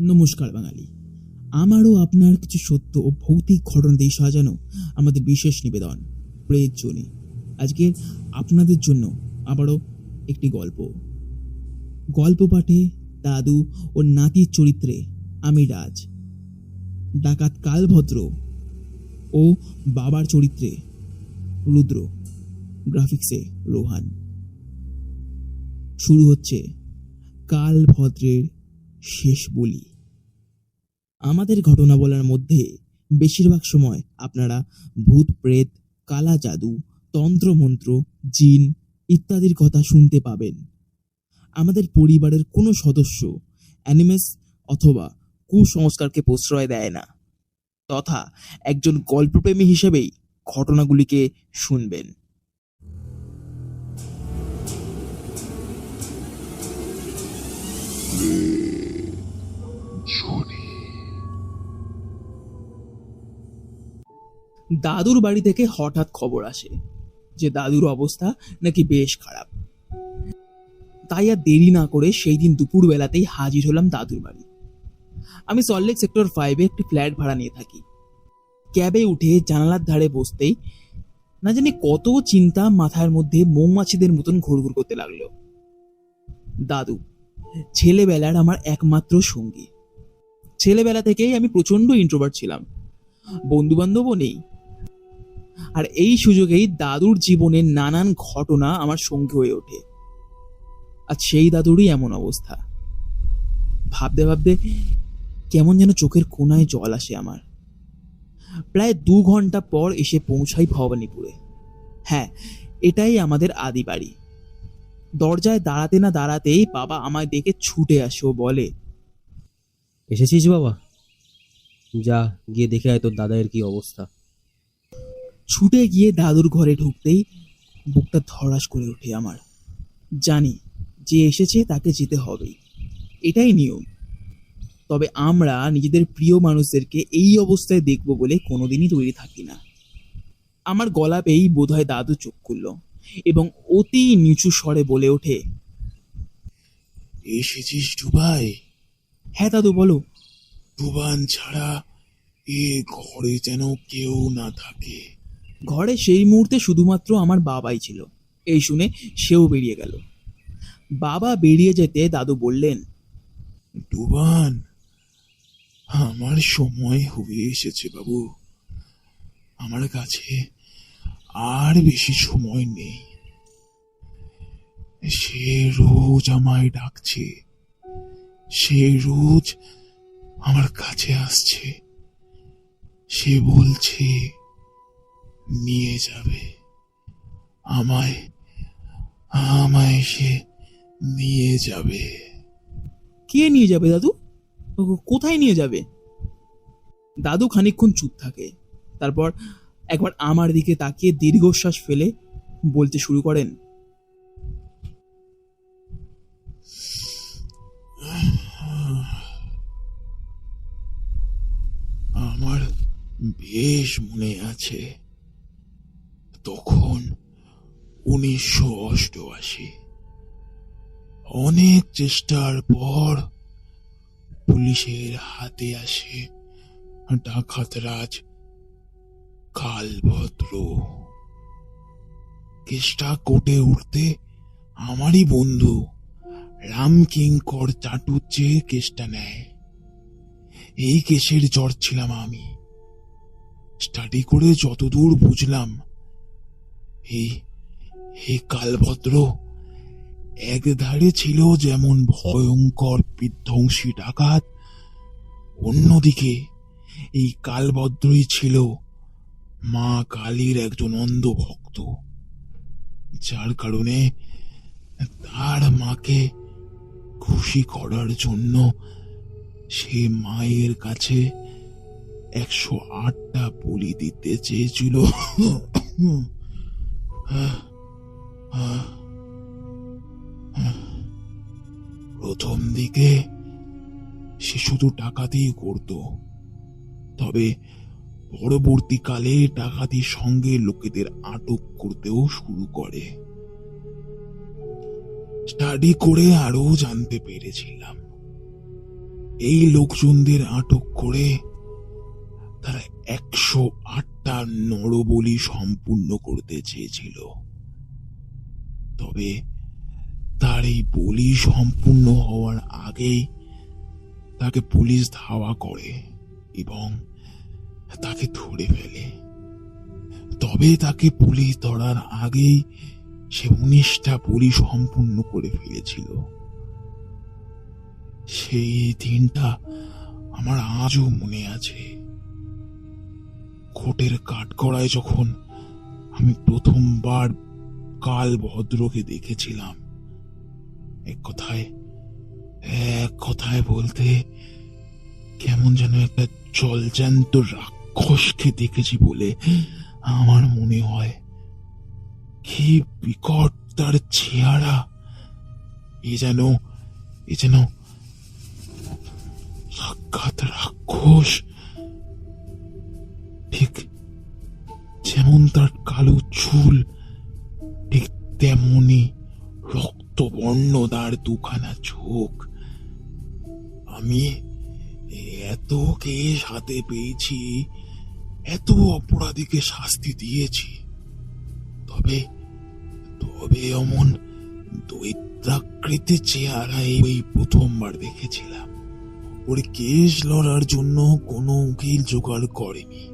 নমস্কার বাঙালি। আমারও আপনার কিছু সত্য ও ভৌতিক ঘটনা দিয়ে সাজানো আমাদের বিশেষ নিবেদন, প্রেত জনি। আজকে আপনাদের জন্য আবারও একটি গল্প। গল্প পাঠে দাদু ও নাতির চরিত্রে আমি রাজ। ডাকাত কালভদ্র ও বাবার চরিত্রে রুদ্র। গ্রাফিক্সে রোহান। শুরু হচ্ছে কালভদ্রের শেষ বলি। আমাদের ঘটনা বলার মধ্যে বেশিরভাগ সময় আপনারা ভূত, প্রেত, কালা জাদু, তন্ত্রমন্ত্র, জিন ইত্যাদির কথা শুনতে পাবেন। আমাদের পরিবারের কোনো সদস্য অ্যানিমেস অথবা কুসংস্কারকে প্রশ্রয় দেয় না, তথা একজন গল্পপ্রেমী হিসেবেই ঘটনাগুলিকে শুনবেন। দাদুর বাড়ি থেকে হঠাৎ খবর আসে যে দাদুর অবস্থা নাকি বেশ খারাপ। তাই আর দেরি না করে সেই দিন দুপুর বেলাতেই হাজির হলাম দাদুর বাড়ি। আমি সল্টলেক সেক্টর ফাইভে একটি ফ্ল্যাট ভাড়া নিয়ে থাকি। ক্যাবে উঠে জানালার ধারে বসতেই না জানি কত চিন্তা মাথার মধ্যে মৌমাছিদের মতন ঘুরঘুর করতে লাগল। দাদু ছেলেবেলার আমার একমাত্র সঙ্গী। ছেলেবেলা থেকেই আমি প্রচণ্ড ইন্ট্রোভার্ট ছিলাম। বন্ধু বান্ধবও নেই। আর এই সুযোগেই দাদুর জীবনের নানান ঘটনা আমার সঙ্গী হয়ে ওঠে। আর সেই দাদুরই এমন অবস্থা। ভাবতে ভাবতে কেমন যেন চোখের কোনায় জল আসে আমার। প্রায় দু ঘণ্টা পর এসে পৌঁছাই ভবানীপুরে। হ্যাঁ এটাই আমাদের আদি বাড়ি। দরজায় দাঁড়াতে না দাঁড়াতেই বাবা আমায় দেখে ছুটে আসে ও বলে এসেছিস বাবা? যা গিয়ে দেখে আয় তোর দাদায়ের কি অবস্থা। ছুটে গিয়ে দাদুর ঘরে ঢুকতেই বুকটা ধরাস করে ওঠে আমার। জানি যে এসেছে তাকে যেতে হবেই। এটাই নিয়ম। তবে আমরা নিজেদের প্রিয় মানুষদেরকে এই অবস্থায় দেখব বলে কোনোদিনই তৈরি থাকি না। আমার গলা পেয়েই বোধহয় দাদু চোখ খুলল। এবং অতি নিচু স্বরে বলে ওঠে এসেছিস ডুবাই? হ্যাঁ দাদু বলো। ডুবান ছাড়া এ ঘরে যেন কেউ না থাকে। ঘরে সেই মুহূর্তে শুধুমাত্র আমার বাবাই ছিল। এই শুনে সেও বেরিয়ে গেল। বাবা বেরিয়ে যেতে দাদু বললেন ডুবান আমার সময় হয়ে এসেছে বাবু। আমার কাছে আর বেশি সময় নেই। সে রোজ আমায় ডাকছে। সে রোজ আমার কাছে আসছে। সে বলছে, নিয়ে যাবে। আমায় আমায় সে নিয়ে যাবে। কে নিয়ে যাবে দাদু? কোথায় নিয়ে যাবে? দাদু খানিকক্ষণ চুপ থাকে। তারপর একবার আমার দিকে তাকিয়ে দীর্ঘশ্বাস ফেলে বলতে শুরু করেন। আমার বেশ মনে আছে, তখন উনিশশো অষ্টআশি। অনেক চেষ্টার পর পুলিশের হাতে আসে ডাকাত রাজ কালভদ্র। কেসটা কোটে উঠতে আমারই বন্ধু। রামকিঙ্কর চাটুজ্জে কেসটা নেয় এই কেসের জ্বর ছিলাম আমি। স্টাডি করে যতদূর বুঝলাম এই এই কালভদ্র, একধারে ছিল যেমন ভয়ঙ্কর বিধ্বংসী ডাকাত, অন্যদিকে এই কালভদ্রই ছিল মা কালীর একজন অন্ধ ভক্ত, যার কারণে তার মাকে খুশি করার জন্য সে মায়ের কাছে একশো আটটা বলি দিতে চেয়েছিল। প্রথম দিকে সে শুধু টাকাতেই করত, তবে পরবর্তীকালে ডাকাতির সঙ্গে লোকেদের আটক করতেও শুরু করে। স্টাডি করে আরও জানতে পেরেছিলাম। এই লোকজনদের আটক করে তারা একশো আটটা নরবলি সম্পূর্ণ করতে চেয়েছিল। তবে তার এই বলি সম্পূর্ণ হওয়ার আগেই তাকে পুলিশ ধাওয়া করে এবং তাকে ধরে ফেলে। তবে তাকে পুলিশ ধরার আগেই সে উনিশটা বলি সম্পূর্ণ করে ফেলেছিল। সেই দিনটা আমার আজও মনে আছে। কোটের কাঠগড়ায় যখন আমি প্রথমবার কাল ভদ্রকে দেখেছিলাম, এক কথায় এক কথায় বলতে কেমন যেন একটা জলজ্যান্ত রাক্ষসকে দেখেছি বলে আমার মনে হয়। কি বিকট তার চেহারা। এ যেন এ যেন সাক্ষাৎ রাক্ষস। ঠিক যেমন তার কালো চুল, ঠিক তেমনি রক্তবর্ণ তার দুখানা চোখ। আমি এত কে সাথে পেয়েছি এত অপরাধীকে শাস্তি দিয়েছি। তবে তবে অমন দৈত্যাকৃতি চেহারা এই প্রথমবার দেখেছিলাম। ওর কেস লড়ার জন্য কোনো উকিল জোগাড় করেনি।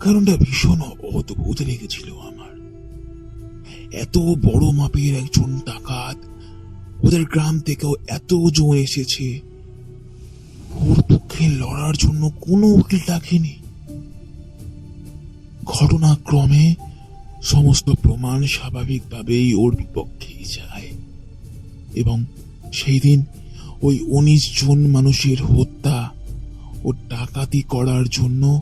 কারণটা ভীষণ অদ্ভুত লেগেছিল আমার। এত বড় মাপের একজন ডাকাত, ওদের গ্রাম থেকেও এত জন এসেছে। ওর পক্ষে লড়ার জন্য কোনো উকিল ডাকেনি। ঘটনাক্রমে সমস্ত প্রমাণ স্বাভাবিকভাবেই ওর বিপক্ষেই যায়। এবং সেই দিন ওই উনিশ জন মানুষের হত্যা ও ডাকাতি করার জন্য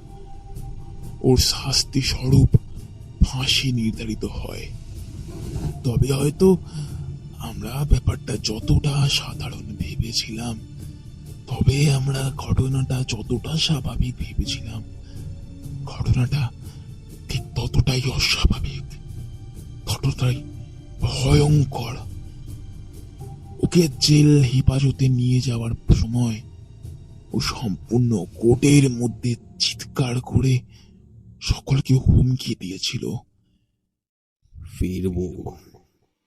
ওর শাস্তি স্বরূপ ফাঁসি নির্ধারিত হয়। তবে হয়তো আমরা ব্যাপারটা যতটা সাধারণ ভেবেছিলাম, তবে আমরা ঘটনাটা যতটা স্বাভাবিক ভেবেছিলাম, ঘটনাটা ততটাই অস্বাভাবিক, ততটাই ভয়ঙ্কর। ওকে জেল হেফাজতে নিয়ে যাওয়ার সময় ও সম্পূর্ণ কোটের মধ্যে চিৎকার করে সকলকে হুমকি দিয়েছিল। ফিরবো,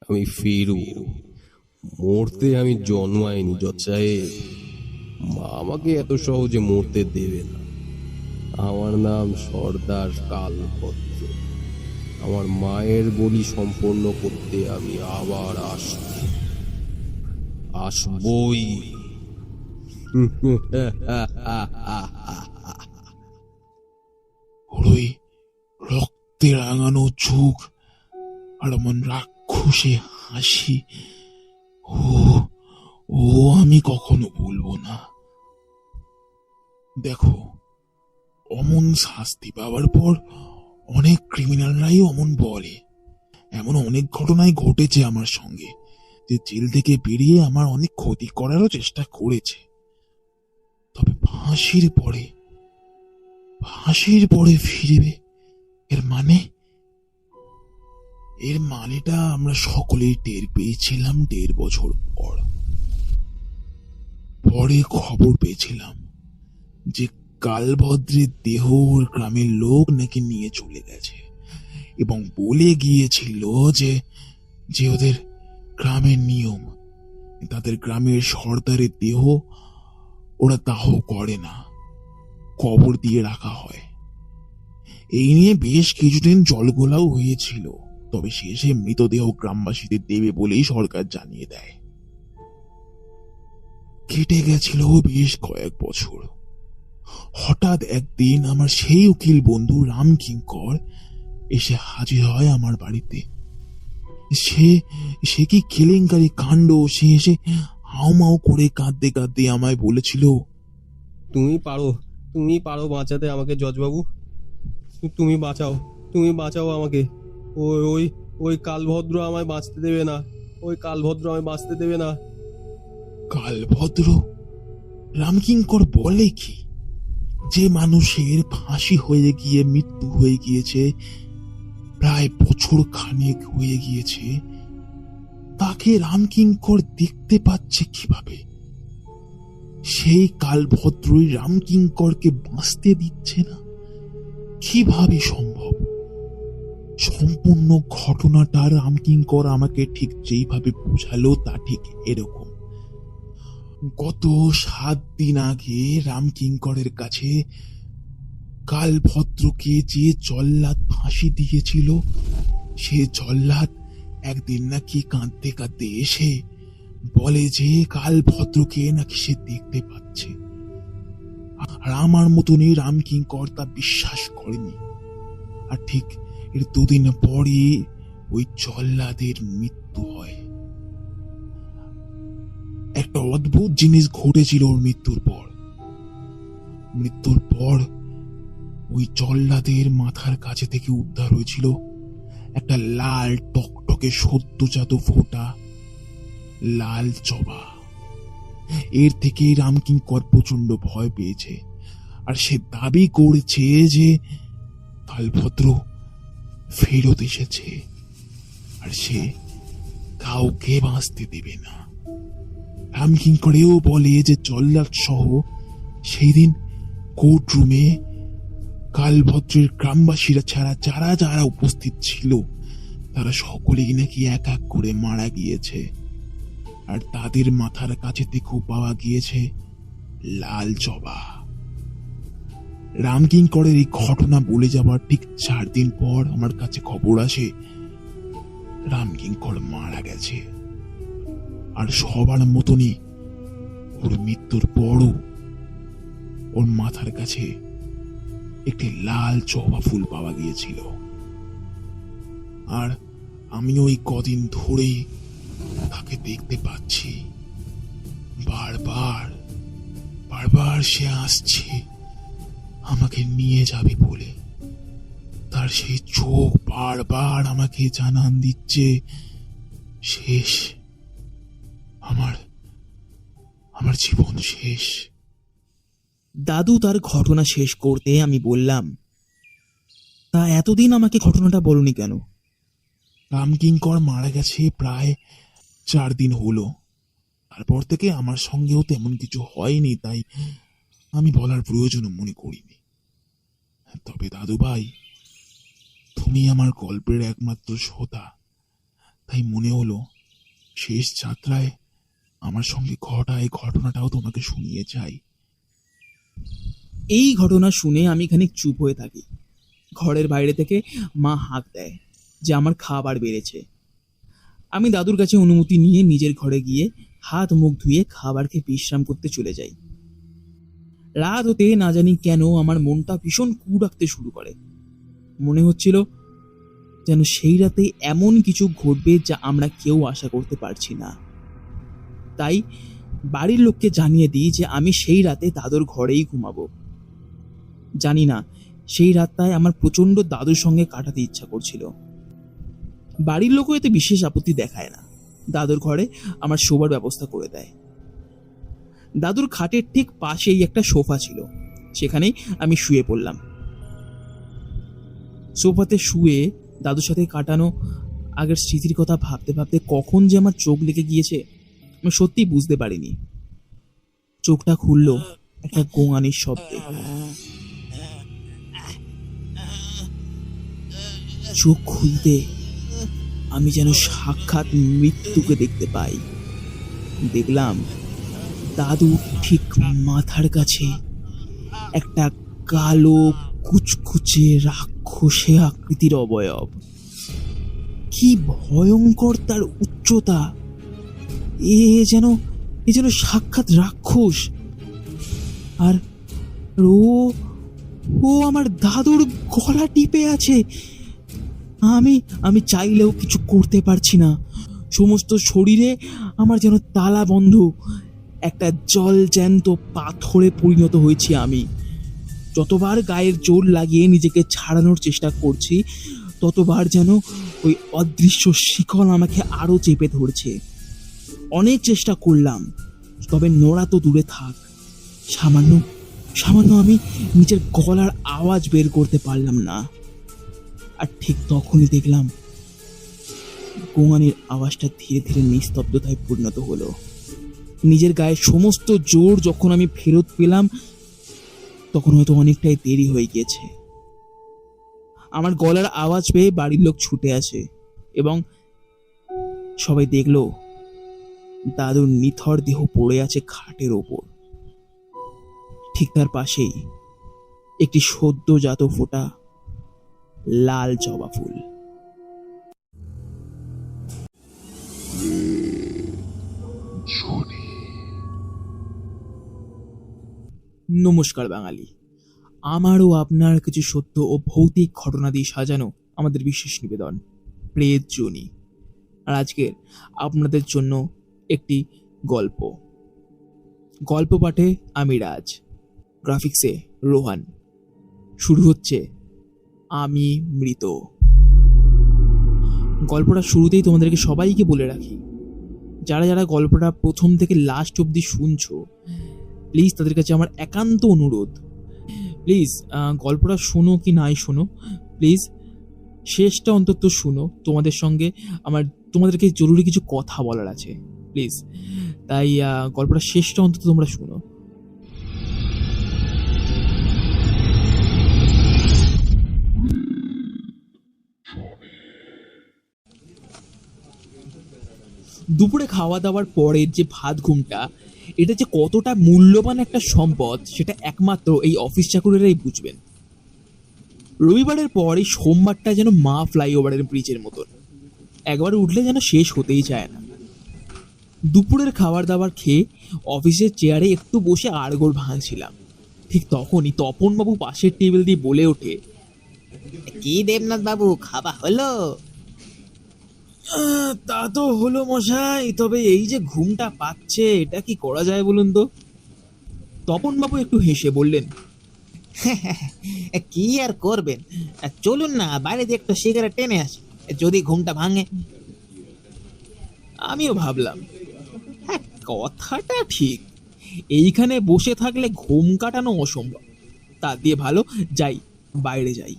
আমি ফিরবো। মরতে আমি জন্মাইনি জচ্চায়ে মা আমাকে এত সহজে মরতে দেবে না। আমার নাম সর্দার কালভদ্র আমার মায়ের বলি সম্পন্ন করতে আমি আবার আসব আসবই। ওই রক্তে রাঙানো চোখ আর এমন রাক্ষসে হাসি। ও ও আমি কখনো বলব না। দেখো, অমন শাস্তি পাওয়ার পর অনেক ক্রিমিনালরাই অমন বলে। এমন অনেক ঘটনাই ঘটেছে আমার সঙ্গে, যে জেল থেকে বেরিয়ে আমার অনেক ক্ষতি করারও চেষ্টা করেছে। তবে ফাঁসির পরে ফাঁসির পরে ফিরবে, এর মানে? এর মানেটা আমরা সকলেই টের পেয়েছিলাম দেড় বছর পর। পরে খবর পেয়েছিলাম যে কালভদ্রের দেহ ওর গ্রামের লোক নাকি নিয়ে চলে গেছে। এবং বলে গিয়েছিল যে যে ওদের গ্রামের নিয়ম, তাদের গ্রামের সর্দারের দেহ ওরা দাহ করে না, কবর দিয়ে রাখা হয়। এই নিয়ে বেশ কিছুদিন জলগোলাও হয়েছিল, তবে শেষে মৃতদেহ গ্রামবাসীদের দেবে বলেই সরকার জানিয়ে দেয়। কেটে গেছিল বেশ কয়েক বছর। হঠাৎ একদিন আমার সেই উকিল বন্ধু রাম কিঙ্কর এসে হাজির হয় আমার বাড়িতে। সে সে কি কেলেঙ্কারি কাণ্ড? সে এসে হাউমাউ করে কাঁদতে কাঁদতে আমায় বলেছিল তুমি পারো তুমি পারো বাঁচাতে আমাকে জজবাবু। তুমি বাঁচাও তুমি বাঁচাও আমাকে। ওই ওই ওই কালভদ্র আমায় বাঁচতে দেবে না। ওই কালভদ্র আমায় বাঁচতে দেবে না। কালভদ্র? রামকিঙ্কর বলে কি? যে মানুষের ফাঁসি হয়ে গিয়ে, মৃত্যু হয়ে গিয়েছে, প্রায় বছর খানেক হয়ে গিয়েছে, তাকে রামকিঙ্কর দেখতে পাচ্ছে কীভাবে? সেই কালভদ্রই রামকিঙ্করকে বাঁচতে দিচ্ছে না। কীভাবে সম্ভব? সম্পূর্ণ ঘটনাটা রামকিঙ্কর আমাকে ঠিক যেইভাবে বোঝালো, তা ঠিক এরকম। গত সাত দিন আগে রামকিঙ্করের কাছে কালভদ্রকে যে জল্লাদ ফাঁসি দিয়েছিল, সে জল্লাদ একদিন নাকি কাঁদতে কাঁদতে এসে বলে যে কালভদ্রকে নাকি সে দেখতে পাচ্ছে। আর আমার মতনই রামকিঙ্কর তা বিশ্বাস করেনি। আর ঠিক এর দুদিন পরে ওই জল্লাদের মৃত্যু হয়। একটা অদ্ভুত জিনিস ঘটেছিল ওর মৃত্যুর পর। মৃত্যুর পর ওই জল্লাদের মাথার কাছে থেকে উদ্ধার হয়েছিল একটা লাল টকটকে সদ্যজাত ফোঁটা, লাল জবা। এর থেকে রামকিঙ্কর প্রচণ্ড ভয় পেয়েছে আর সে দাবি করেছে যে কালভদ্র ফেরত এসেছে আর সে কাউকে বাঁচতে দেবে না। রামকিঙ্করেও বলে যে জল্লাদ সহ সেই দিন কোর্ট রুমে কালভদ্রের গ্রামবাসীরা ছাড়া যারা যারা উপস্থিত ছিল, তারা সকলেই নাকি এক এক করে মারা গিয়েছে। আর তাদের মাথার কাছে থেকেও পাওয়া গিয়েছে লাল জবা। রামকিঙ্করের এই ঘটনা বলে যাবার ঠিক চার দিন পর আমার কাছে খবর আসে, রামকিঙ্কর মারা গেছে। আর সবার মতনই ওর মৃত্যুর পরও ওর মাথার কাছে একটি লাল জবা ফুল পাওয়া গিয়েছিল। আর আমি ওই কদিন ধরেই তাকে দেখতে পাচ্ছি। বারবার বারবার সে আসছে, আমাকে নিয়ে যাবে বলে। তার সেই চোখ বারবার আমাকে জানান দিচ্ছে, শেষ। আমার আমার জীবন শেষ। দাদু তার ঘটনা শেষ করতে আমি বললাম তা এতদিন আমাকে ঘটনাটা বলনি কেন? রামকিঙ্কর মারা গেছে প্রায় চার দিন হলো। তারপর থেকে আমার সঙ্গেও তেমন কিছু হয়নি তাই আমি বলার প্রয়োজনও মনে করিনি। তবে দাদু ভাই তুমি আমার গল্পের একমাত্র শ্রোতা তাই মনে হলো শেষ যাত্রায় আমার সঙ্গে ঘটা এই ঘটনাটাও তোমাকে শুনিয়ে যাই এই ঘটনা শুনে আমি খানিক চুপ হয়ে থাকি। ঘরের বাইরে থেকে মা হাঁক দেয় যে আমার খাবার বেড়েছে। আমি দাদুর কাছে অনুমতি নিয়ে নিজের ঘরে গিয়ে হাত মুখ ধুয়ে খাবার খেয়ে বিশ্রাম করতে চলে যাই। রাত হতে না জানি কেন আমার মনটা ভীষণ কু ডাকতে শুরু করে। মনে হচ্ছিল যেন সেই রাতে এমন কিছু ঘটবে যা আমরা কেউ আশা করতে পারছি না। তাই বাড়ির লোককে জানিয়ে দিই যে আমি সেই রাতে দাদুর ঘরেই ঘুমাবো। জানি না, সেই রাতটায় আমার প্রচণ্ড দাদুর সঙ্গে কাটাতে ইচ্ছা করছিল। বাড়ির লোকও এতে বিশেষ আপত্তি দেখায় না। দাদুর ঘরে আমার শোবার ব্যবস্থা করে দেয়। দাদুর খাটের ঠিক পাশেই একটা সোফা ছিল। সেখানেই আমি শুয়ে পড়লাম। সোফাতে শুয়ে দাদুর সাথে কাটানো আগের স্মৃতির কথা ভাবতে ভাবতে কখন যে আমার চোখ লেগে গিয়েছে আমি সত্যিই বুঝতে পারিনি। চোখটা খুললো একটা গোঙানির শব্দে। চোখ খুলতে আমি যেন সাক্ষাৎ মৃত্যুকে দেখতে পাই। দেখলাম দাদু ঠিক মাথার কাছে একটা কালো, কুচকুচে রাক্ষসে আকৃতির অবয়ব। কি ভয়ঙ্কর তার উচ্চতা! এ যেন এ যেন সাক্ষাৎ রাক্ষস। আর ও ও আমার দাদুর গলা টিপে আছে। আমি আমি চাইলেও কিছু করতে পারছি না। সমস্ত শরীরে আমার যেন তালা বন্ধ। একটা জল জ্যান্ত পাথরে পরিণত হয়েছি আমি। যতবার গায়ের জোর লাগিয়ে নিজেকে ছাড়ানোর চেষ্টা করছি, ততবার যেন ওই অদৃশ্য শিকল আমাকে আরও চেপে ধরছে। অনেক চেষ্টা করলাম, তবে নোড়া তো দূরে থাক। সামান্য সামান্য আমি নিজের গলার আওয়াজ বের করতে পারলাম না। আর ঠিক তখনই দেখলাম, গোঙানির আওয়াজটা ধীরে ধীরে নিস্তব্ধতায় পরিণত হলো। নিজের গায়ে সমস্ত জোর যখন আমি ফেরত পেলাম, তখন হয়তো অনেকটাই দেরি হয়ে গিয়েছে। আমার গলার আওয়াজ পেয়ে বাড়ির লোক ছুটে আসে এবং সবাই দেখল দাদুর নিথর দেহ পড়ে আছে খাটের ওপর। ঠিক তার পাশেই একটি সদ্যজাত ফোঁটা লাল জবা ফুল। নমস্কার বাঙালি। আমারও আপনার কিছু সত্য ও ভৌতিক ঘটনা দিয়ে সাজানো আমাদের বিশেষ নিবেদন প্রেত জনি আর আজকের আপনাদের জন্য একটি গল্প। গল্প পাঠে আমি রাজ, গ্রাফিক্সে রোহান। শুরু হচ্ছে, আমি মৃত। গল্পটা শুরুতেই তোমাদেরকে সবাইকে বলে রাখি, যারা যারা গল্পটা প্রথম থেকে লাস্ট অবধি শুনছো প্লিজ তাদের কাছে আমার একান্ত অনুরোধ। প্লিজ গল্পটা শোনো কি নাই শোনো প্লিজ শেষটা অন্তত শুনো। তোমাদের সঙ্গে আমার, তোমাদেরকে জরুরি কিছু কথা বলার আছে। প্লিজ। তাই গল্পটা শেষটা অন্তত তোমরা শুনো। দুপুরে খাওয়া দাওয়ার পরের যে ভাত ঘুমটা, এটা যে কতটা মূল্যবান একটা সম্পদ, সেটা একমাত্র এই অফিস চাকুরেরাই বুঝবেন। রবিবারের পর এই সোমবারটা যেন মা ফ্লাইওভারের ব্রিজের মতন। একবার উঠলে যেন শেষ হতেই চায় না। দুপুরের খাবার দাবার খেয়ে অফিসের চেয়ারে একটু বসে আড়গোড় ভাঙছিলাম। ঠিক তখনই তপনবাবু পাশের টেবিল দিয়ে বলে ওঠে কি দেবনাথ বাবু খাওয়া হলো? তা তো হলো মশাই তবে এই যে ঘুমটা পাচ্ছে এটা কি করা যায় বলুন তো? তপনবাবু একটু হেসে বললেন কি আর করবেন? চলুন না বাইরে দিয়ে একটা সিগারেট টেনে আসি যদি ঘুমটা ভাঙে। আমিও ভাবলাম হ্যাঁ কথাটা ঠিক। এইখানে বসে থাকলে ঘুম কাটানো অসম্ভব। তা দিয়ে ভালো, যাই, বাইরে যাই।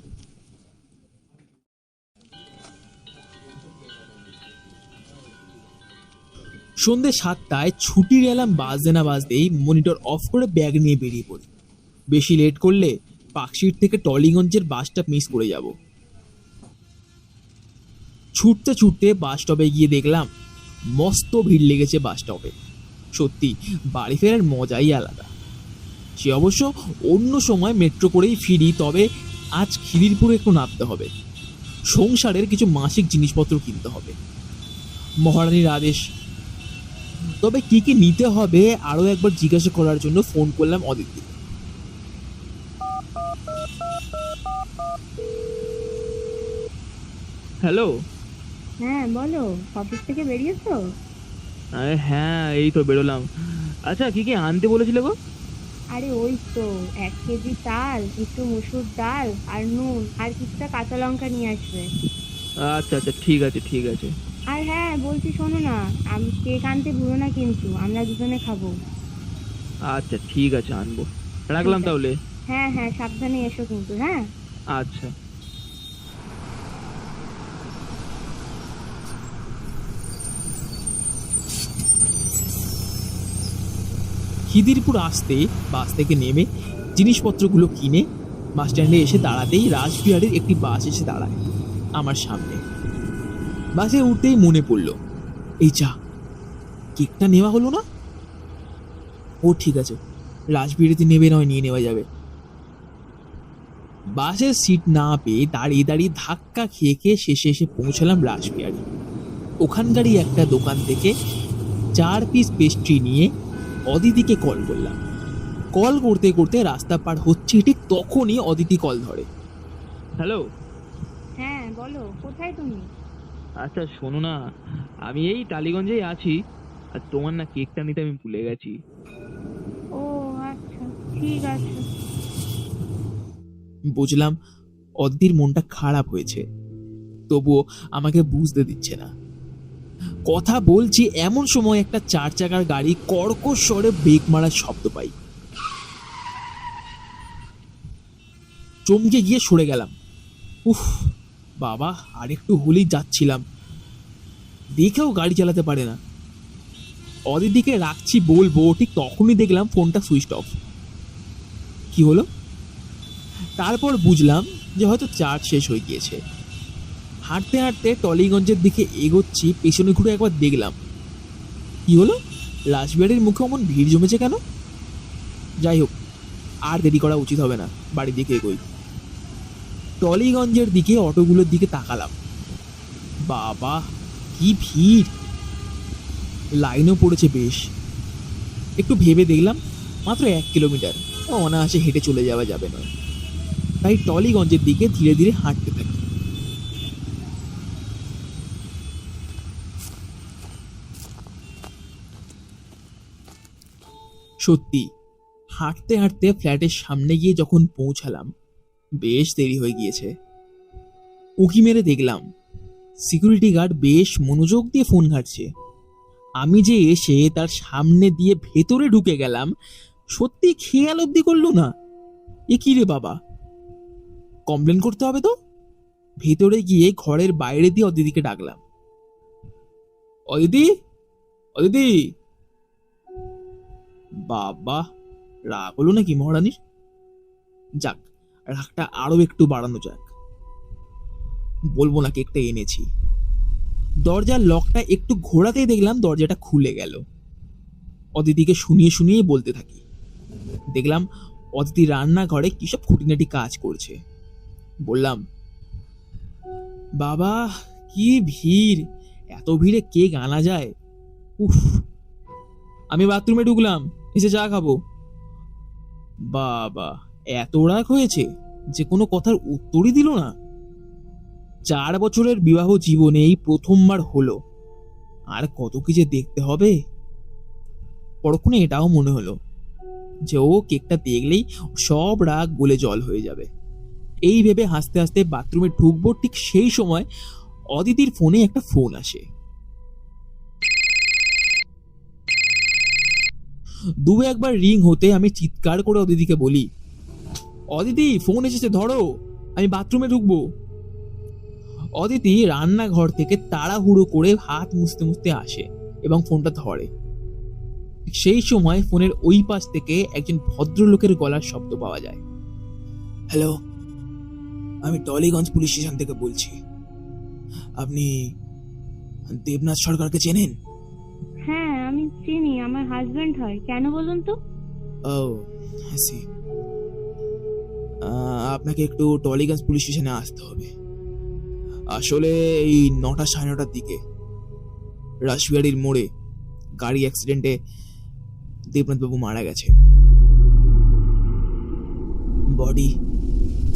সন্ধে সাতটায় ছুটির এলাম বাজতে না বাজতেই মনিটর অফ করে ব্যাগ নিয়ে বেরিয়ে পড়ি। বেশি লেট করলে পাকশিট থেকে টলিগঞ্জের বাসটা মিস করে যাব। ছুটতে ছুটতে বাস স্টপে গিয়ে দেখলাম, মস্ত ভিড় লেগেছে বাস স্টপে সত্যি, বাড়ি ফেরার মজাই আলাদা। সে অবশ্য অন্য সময় মেট্রো করেই ফিরি, তবে আজ খিদিরপুরে একটু নামতে হবে। সংসারের কিছু মাসিক জিনিসপত্র কিনতে হবে। মহারানীর আদেশ। তবে কি কি নিতে হবে, আরও একবার জিজ্ঞাসা করার জন্য ফোন করলাম অদিতি। হ্যালো। হ্যাঁ বলো, অফিস থেকে বেরিয়েছো? আরে হ্যাঁ এই তো বেরোলাম। আচ্ছা কি কি আনতে বলেছিলে গো? আরে ওই তো এক কেজি চাল একটু মুসুর ডাল আর নুন আর কিছুটা কাঁচা লঙ্কা নিয়ে আসবে। আচ্ছা আচ্ছা ঠিক আছে ঠিক আছে। আর হ্যাঁ বলছি শোনো না আমি কেক আনতে ভুলো না কিন্তু আমরা দুজনে খাব। আচ্ছা ঠিক আছে আনব। রাখলাম তাহলে। হ্যাঁ হ্যাঁ সাবধানে এসো কিন্তু হ্যাঁ? আচ্ছা। খিদিরপুর আসতে বাস থেকে নেমে জিনিসপত্রগুলো কিনে বাস স্ট্যান্ডে এসে দাঁড়াতেই রাসবিহারের একটি বাস এসে দাঁড়ায় আমার সামনে। বাসে উঠতেই মনে পড়ল, এই চা কেকটা নেওয়া হলো না? ও, ঠিক আছে, রাসবিহারিতে নেবে নয়, নিয়ে নেওয়া যাবে। বাসের সিট না পেয়ে দাঁড়িয়ে দাঁড়িয়ে ধাক্কা খেয়ে খেয়ে শেষে এসে পৌঁছালাম রাসবিহারি। ওখানকারই একটা দোকান থেকে চার পিস পেস্ট্রি নিয়ে অদিতিকে কল করলাম। কল করতে করতে রাস্তা পার হচ্ছে ঠিক তখনই অদিতি কল ধরে। হ্যালো হ্যাঁ বলো কোথায় তুমি? আচ্ছা শোনো না আমি এই টালিগঞ্জেই আছি আর তোমার না কেকটা নিতে আমি ভুলে গেছি। ও আচ্ছা ঠিক আছে। বুঝলাম অদ্দির মনটা খারাপ হয়েছে তবুও আমাকে বুঝতে দিচ্ছে না। কথা বলছি এমন সময় একটা চার চাকার গাড়ি কর্কশ স্বরে ব্রেক মারার শব্দ পাই। চমকে গিয়ে সরে গেলাম। উফ, বাবা, আরেকটু হলেই যাচ্ছিলাম। দেখেও গাড়ি চালাতে পারে না। অদিতিকে রাখছি বলব, ঠিক তখনই দেখলাম ফোনটা সুইচ অফ। কি হলো? তারপর বুঝলাম যে হয়তো চার্জ শেষ হয়ে গিয়েছে। হাঁটতে হাঁটতে টলিগঞ্জের দিকে এগোচ্ছি, পেছনে ঘুরে একবার দেখলাম। কি হলো? রাসবিহারীর মুখে অমন ভিড় জমেছে কেন? যাই হোক, আর দেরি করা উচিত হবে না বাড়ির দিকে এগোই। টলিগঞ্জের দিকে, অটোগুলোর দিকে তাকালাম। বাবা, কি ভিড়! লাইনও পড়েছে বেশ। একটু ভেবে দেখলাম, মাত্র এক কিলোমিটার। অনায়াসে হেঁটে চলে যাওয়া যাবে নয়। তাই টলিগঞ্জের দিকে ধীরে ধীরে হাঁটতে থাকি। সত্যি, হাঁটতে হাঁটতে ফ্ল্যাটের সামনে গিয়ে যখন পৌঁছালাম, বেশ দেরি হয়ে গিয়েছে। উকি মেরে দেখলাম, সিকিউরিটি গার্ড বেশ মনোযোগ দিয়ে ফোন ঘাটছে। আমি যে এসে তার সামনে দিয়ে ভেতরে ঢুকে গেলাম, সত্যি খেয়াল অব্দি করল না। এ কি রে বাবা? কমপ্লেন করতে হবে তো? ভেতরে গিয়ে ঘরের বাইরে দিয়ে অদিতিকে ডাকলাম। অদিতি? অদিতি? বাবা, রাগ হলো নাকি মহারানীর? যাক, রাগটা আরও একটু বাড়ানো যাক। বলব না কেকটা এনেছি। দরজার লকটা একটু ঘোরাতেই দেখলাম দরজাটা খুলে গেল। অদিতিকে শুনিয়ে শুনিয়ে বলতে থাকি। দেখলাম অদিতি রান্নাঘরে কিসব খুঁটিনাটি কাজ করছে। বললাম, বাবা, কি ভিড়! এত ভিড়ে কেক আনা যায়। উফ, আমি বাথরুমে ঢুকলাম। এসে চা খাব। বাবা, এত রাগ হয়েছে যে কোনো কথার উত্তরই দিল না। চার বছরের বিবাহ জীবনে এই প্রথমবার হলো। আর কত কি যে দেখতে হবে? পরক্ষণে এটাও মনে হলো যে ও কেকটা দেখলেই সব রাগ গলে জল হয়ে যাবে। এই ভেবে হাসতে হাসতে বাথরুমে ঢুকবো ঠিক সেই সময় অদিতির ফোনে একটা ফোন আসে। দু একবার রিং হতে আমি চিৎকার করে অদিতিকে বলি, অদিতি, ফোন এসেছে, ধরো, আমি বাথরুমে ঢুকবো। অদিতি রান্নাঘর থেকে তাড়াহুড়ো করে হাত মুছতে মুছতে আসে এবং ফোনটা ধরে। সেই সময় ফোনের ওই পাশ থেকে একজন ভদ্রলোকের গলার শব্দ পাওয়া যায়। হ্যালো, আমি টলিগঞ্জ পুলিশ স্টেশন থেকে বলছি। আপনি দেবনাথ সরকারকে চেনেন? চিনি, আমার হাজবেন্ড হয়। কেন বলুন তো? ও হাসি আপনাকে একটু টলিগঞ্জ পুলিশ স্টেশনে আসতে হবে। আসলে এই নটা সাড়ে নটার দিকে রাসবিহারির মোড়ে গাড়ি অ্যাক্সিডেন্টে দেবনাথবাবু মারা গেছে বডি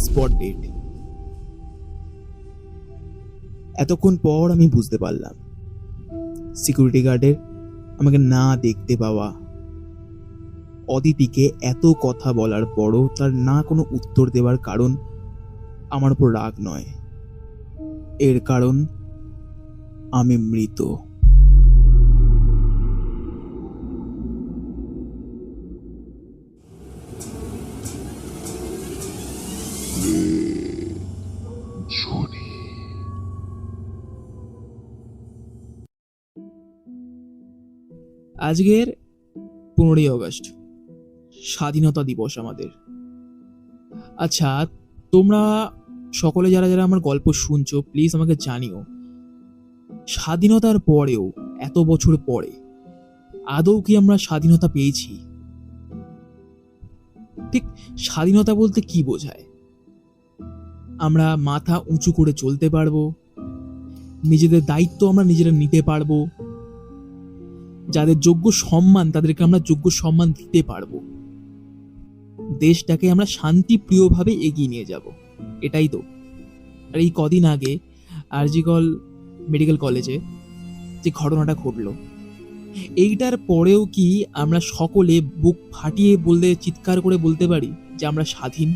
স্পট ডেট এতক্ষণ পর আমি বুঝতে পারলাম। সিকিউরিটি গার্ডের আমাকে না দেখতে পাওয়া। অদিতিকে এত কথা বলার পরও তার না কোনো উত্তর দেওয়ার কারণ আমার উপর রাগ নয়। এর কারণ, আমি মৃত। আজকের পনেরোই আগস্ট। স্বাধীনতা দিবস আমাদের। আচ্ছা তোমরা সকলে যারা যারা আমার গল্প শুনছো প্লিজ আমাকে জানিও। স্বাধীনতার পরেও, এত বছর পরে, আদৌ কি আমরা স্বাধীনতা পেয়েছি? ঠিক স্বাধীনতা বলতে কি বোঝায়? আমরা মাথা উঁচু করে চলতে পারব, নিজেদের দায়িত্ব আমরা নিজেরা নিতে পারব যাদের যোগ্য সম্মান, তাদেরকে আমরা যোগ্য সম্মান দিতে পারব। দেশটাকে আমরা শান্তিপ্রিয়ভাবে এগিয়ে নিয়ে যাব। এটাই তো। আর এই কদিন আগে আরজিকল মেডিকেল কলেজে যে ঘটনাটা ঘটলো, এইটার পরেও কি আমরা সকলে বুক ফাটিয়ে বলতে, চিৎকার করে বলতে পারি যে আমরা স্বাধীন?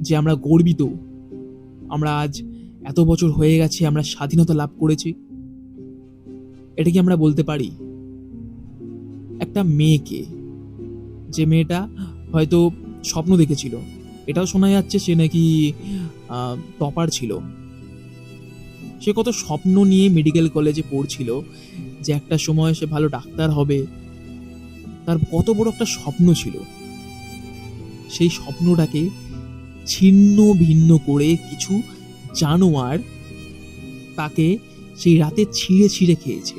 যে আমরা গর্বিত? আমরা আজ এত বছর হয়ে গেছে, আমরা স্বাধীনতা লাভ করেছি। এটা কি আমরা বলতে পারি একটা মেয়েকে। যে মেয়েটা হয়তো স্বপ্ন দেখেছিল। এটাও শোনা যাচ্ছে সে নাকি টপার ছিল। সে কত স্বপ্ন নিয়ে মেডিকেল কলেজে পড়ছিল যে একটা সময় সে ভালো ডাক্তার হবে। তার কত বড় একটা স্বপ্ন ছিল। সেই স্বপ্নটাকে ছিন্ন ভিন্ন করে কিছু জানোয়ার তাকে সেই রাতে ছিঁড়ে ছিঁড়ে খেয়েছে।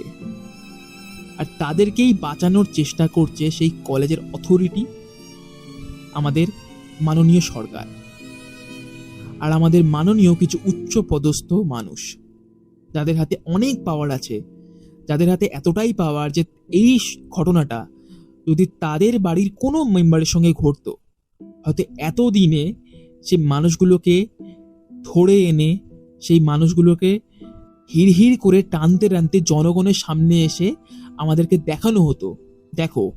আর তাদেরকেই বাঁচানোর চেষ্টা করছে সেই কলেজের অথরিটি আমাদের মাননীয় সরকার। আর আমাদের মাননীয় কিছু উচ্চ পদস্থ মানুষ, যাদের হাতে অনেক পাওয়ার আছে, যাদের হাতে এতটাই পাওয়ার যে এই ঘটনাটা যদি তাদের বাড়ির কোনো মেম্বারের সঙ্গে ঘটতো, হয়তো এতদিনে সেই মানুষগুলোকে ধরে এনে সেই মানুষগুলোকে হিড় করে টানতে টানতে জনগণের সামনে এসে আমাদেরকে দেখানো হতো। দেখো,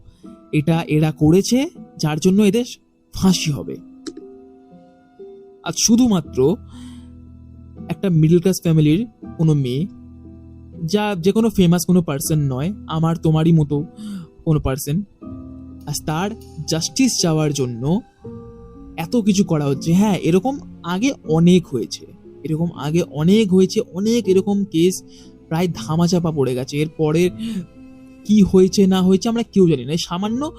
এটা এরা করেছে, যার জন্য এদের ফাঁসি হবে। আর শুধুমাত্র একটা মিডল ক্লাস ফ্যামিলির কোনো মেয়ে, যা যে কোনো ফেমাস কোনো পার্সন নয়, আমার, তোমারই মতো কোনো পার্সন আর তার জাস্টিস চাওয়ার জন্য এত কিছু করা হচ্ছে। হ্যাঁ এরকম আগে অনেক হয়েছে। এরকম আগে অনেক হয়েছে, অনেক এরকম কেস প্রায় ধামাচাপা পড়ে গেছে। এরপরে কি হয়েছে, না হয়েছে আমরা কেউ জানি না। সামান্য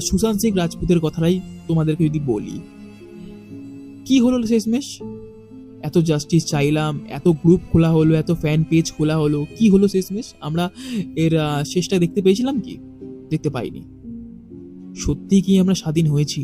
সুশান্ত সিং রাজপুতের কথাটাই তোমাদেরকে যদি বলি। কি হলো শেষমেশ? এত জাস্টিস চাইলাম, এত গ্রুপ খোলা হলো, এত ফ্যান পেজ খোলা হলো, কি হলো শেষমেশ? আমরা এর শেষটা দেখতে পেয়েছিলাম কি? দেখতে পাইনি। সত্যি কি আমরা স্বাধীন হয়েছি?